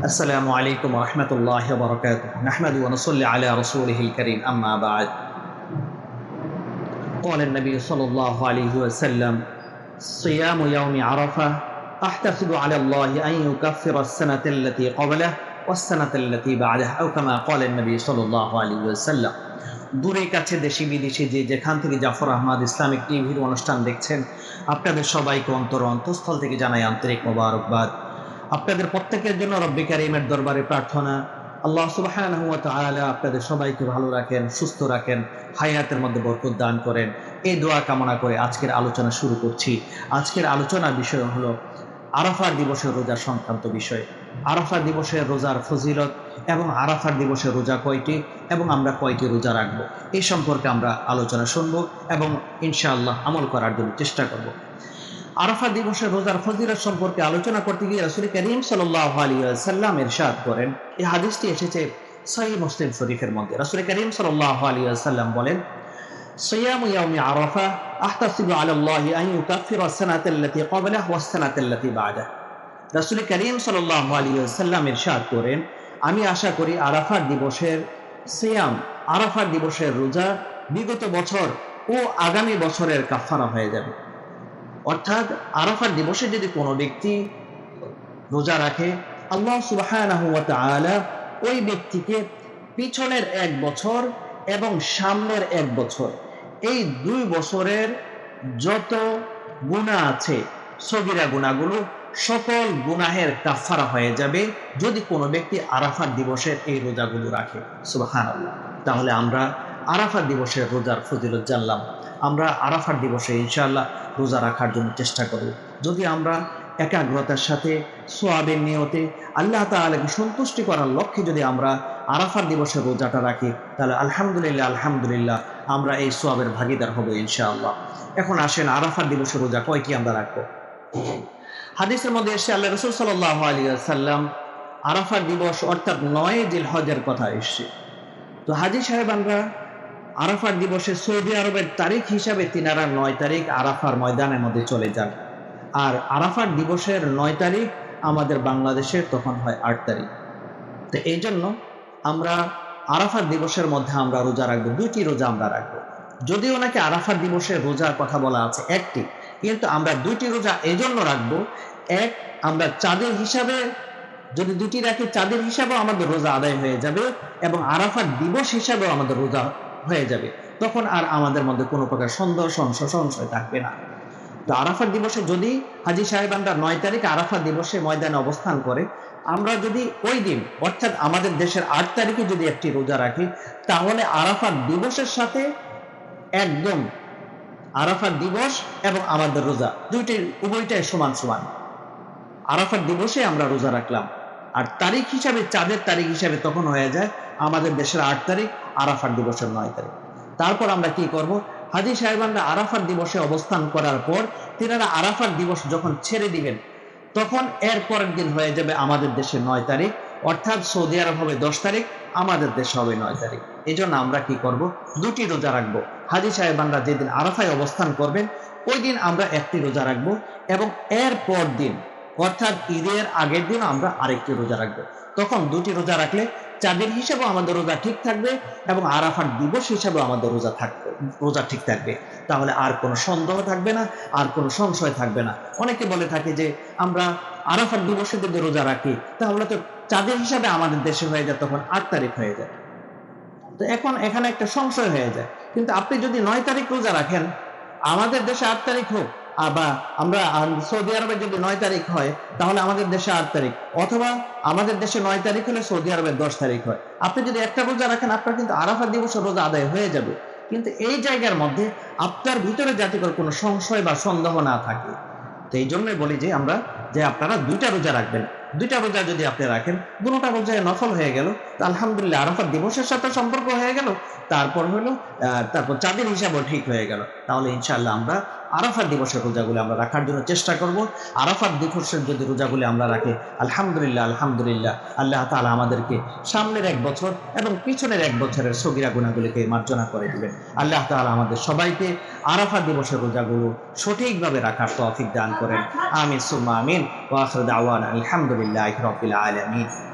السلام عليكم ورحمة الله وبركاته نحمد ونصلي على رسوله الكريم أما بعد قال النبي صلى الله عليه وسلم صيام يوم عرفة أحتسب على الله أن يكفر السنة التي قبله والسنة التي بعده أو كما قال النبي صلى الله عليه وسلم দূরে কাছে দেশি বিদেশি যে যেখান থেকে জাফর আহমদ ইসলামিক টিভির অনুষ্ঠান দেখছেন আপনাদের সবাইকে অন্তর অন্তঃস্থল থেকে জানাই আন্তরিক মোবারকবাদ আপনাদের প্রত্যেকের জন্য রব্বি কারিমের দরবারে প্রার্থনা। আল্লাহ ওয়া আপনাদের সবাইকে ভালো রাখেন, সুস্থ রাখেন, হায়াতের মধ্যে বরকত দান করেন। এই দোয়া কামনা করে আজকের আলোচনা শুরু করছি। আজকের আলোচনার বিষয় হলো আরাফার দিবসের রোজা সংক্রান্ত বিষয়। আরাফার দিবসের রোজার ফজিলত এবং আরাফার দিবসের রোজা কয়টি এবং আমরা কয়টি রোজা রাখব? এই সম্পর্কে আমরা আলোচনা শুনব এবং ইনশাআল্লাহ আমল করার জন্য চেষ্টা করব। আরাফা দিবসের রোজার ফজিলত সম্পর্কে আলোচনা করতে গিয়ে রসুল করিম সাল্লাহ আলী সাল্লাম এরশাদ করেন এই হাদিসটি এসেছে সহি মুসলিম শরীফের মধ্যে রসুল করিম সাল্লাহ আলী সাল্লাম বলেন صيام يوم عرفة أحتسب على الله أن يكفر السنة التي قبله والسنة التي بعده রাসুল করিম সাল্লাহ আলী সাল্লাম ইরশাদ করেন আমি আশা করি আরাফার দিবসের সিয়াম আরাফার দিবসের রোজা বিগত বছর ও আগামী বছরের কাফারা হয়ে যাবে অর্থাৎ আরাফার দিবসে যদি কোনো ব্যক্তি রোজা রাখে, আল্লাহ সুবাহ ওই ব্যক্তিকে পিছনের এক বছর এবং সামনের এক বছর, এই দুই বছরের যত গুণা আছে, সগিরা গুণাগুলো সকল গুনাহের কাফারা হয়ে যাবে যদি কোনো ব্যক্তি আরাফার দিবসের এই রোজাগুলো রাখে। সুবাহান তাহলে আমরা আরাফার দিবসের রোজার ফজিলত জানলাম। আমরা আরাফার দিবসে ইনশাআল্লাহ রোজা রাখার জন্য চেষ্টা করব। যদি আমরা একাগ্রতার সাথে, সোয়াবের নিয়তে আল্লাহ তালাকে সন্তুষ্টি করার লক্ষ্যে যদি আমরা আরাফার দিবসে রোজাটা রাখি, তাহলে আলহামদুলিল্লাহ আলহামদুলিল্লাহ আমরা এই সোয়াবের ভাগিদার হব ইনশাআল্লাহ। এখন আসেন আরাফার দিবসে রোজা কয়টি আমরা রাখব? হাদিসের মধ্যে এসে আল্লাহ রসুল সাল্লাহ আলী সাল্লাম আরাফার দিবস অর্থাৎ নয় জিল হজের কথা এসছে। তো হাজি সাহেব আমরা আরাফার দিবসে সৌদি আরবের তারিখ হিসাবে তিনারা নয় তারিখ আরাফার ময়দানের মধ্যে চলে যান। আর আরাফার দিবসের নয় তারিখ আমাদের বাংলাদেশের তখন হয় আট তারিখ। তো এই জন্য আমরা আরাফার দিবসের মধ্যে আমরা রোজা রাখব, দুইটি রোজা আমরা রাখব। যদিও নাকি আরাফার দিবসের রোজার কথা বলা আছে, একটি। কিন্তু আমরা দুইটি রোজা এই জন্য রাখব, এক, আমরা চাঁদের হিসাবে, যদি দুটি রাখি, চাঁদের হিসাবেও আমাদের রোজা আদায় হয়ে যাবে এবং আরাফার দিবস হিসাবেও আমাদের রোজা হয়ে যাবে। তখন আর আমাদের মধ্যে কোনো প্রকার সন্দেহ, সংশয় সংশয় থাকবে না। তো আরাফার দিবসে যদি হাজি সাহেবানরা নয় তারিখ আরাফার দিবসে ময়দানে অবস্থান করে, আমরা যদি ওই দিন, অর্থাৎ আমাদের দেশের আট তারিখে যদি একটি রোজা রাখি, তাহলে আরাফার দিবসের সাথে একদম আরাফার দিবস এবং আমাদের রোজা, দুইটাই, উভয়টাই সমান সমান। আরাফার দিবসে আমরা রোজা রাখলাম। আর তারিখ হিসাবে, চাঁদের তারিখ হিসাবে তখন হয়ে যায় আমাদের দেশের আট তারিখ আরাফার দিবসের নয় তারিখ। তারপর আমরা কি করব? হাজি সাহেবানরা আরাফার দিবসে অবস্থান করার পর তিনারা আরাফার দিবস যখন ছেড়ে দিবেন, তখন এর পরের দিন হয়ে যাবে আমাদের দেশে নয় তারিখ, অর্থাৎ সৌদি আরব হবে দশ তারিখ, আমাদের দেশে হবে নয় তারিখ। এই জন্য আমরা কি করব? দুটি রোজা রাখব। হাজি সাহেবানরা যেদিন আরাফায় অবস্থান করবেন, ওই দিন আমরা একটি রোজা রাখব এবং এর পর দিন অর্থাৎ ঈদের আগের দিন আমরা আরেকটি রোজা রাখব। তখন দুটি রোজা রাখলে চাঁদের হিসাবেও আমাদের রোজা ঠিক থাকবে এবং আরাফার দিবস হিসাবেও আমাদের রোজা থাকবে, রোজা ঠিক থাকবে। তাহলে আর কোনো সন্দেহ থাকবে না, আর কোনো সংশয় থাকবে না। অনেকে বলে থাকে যে, আমরা আরাফার দিবসে যদি রোজা রাখি, তাহলে তো চাঁদের হিসাবে আমাদের দেশে হয়ে যায়, তখন আট তারিখ হয়ে যায়। তো এখন, এখানে একটা সংশয় হয়ে যায়। কিন্তু আপনি যদি নয় তারিখ রোজা রাখেন, আমাদের দেশে আট তারিখ হোক বা আমরা সৌদি আরবে যদি নয় তারিখ হয়, তাহলে আমাদের দেশে আট তারিখ। অথবা আমাদের দেশে নয় তারিখ হলে সৌদি আরবের দশ তারিখ হয়। আপনি যদি একটা রোজা রাখেন, আপনার কিন্তু আরাফা দিবসের রোজা আদায় হয়ে যাবে। কিন্তু এই জায়গার মধ্যে আপনার ভিতরে যাতে করে কোনো সংশয় বা সন্দেহ না থাকে। তো এই জন্যই বলি যে আমরা, যে আপনারা দুইটা রোজা রাখবেন। দুইটা রোজা যদি আপনি রাখেন, দুটা রোজায় নফল হয়ে গেল, তা আলহামদুলিল্লাহ আরাফাত দিবসের সাথে সম্পর্ক হয়ে গেল, তারপর হলো তারপর চাঁদের হিসাবও ঠিক হয়ে গেল। তাহলে ইনশাল্লাহ আমরা আরাফার দিবসের রোজাগুলি আমরা রাখার জন্য চেষ্টা করব। আরাফার দিবসের যদি রোজাগুলি আমরা রাখি, আলহামদুলিল্লাহ আলহামদুলিল্লাহ, আল্লাহ তালা আমাদেরকে সামনের এক বছর এবং পিছনের এক বছরের সগিরা গুণাগুলিকে মার্জনা করে দেবেন। আল্লাহ তালা আমাদের সবাইকে আরাফা দিবসের রোজাগুলো সঠিকভাবে রাখার তৌফিক দান করেন। আমিন, সুম্মা আমিন। দাওয়ান আলহামদুলিল্লাহ রবিল আলমিন।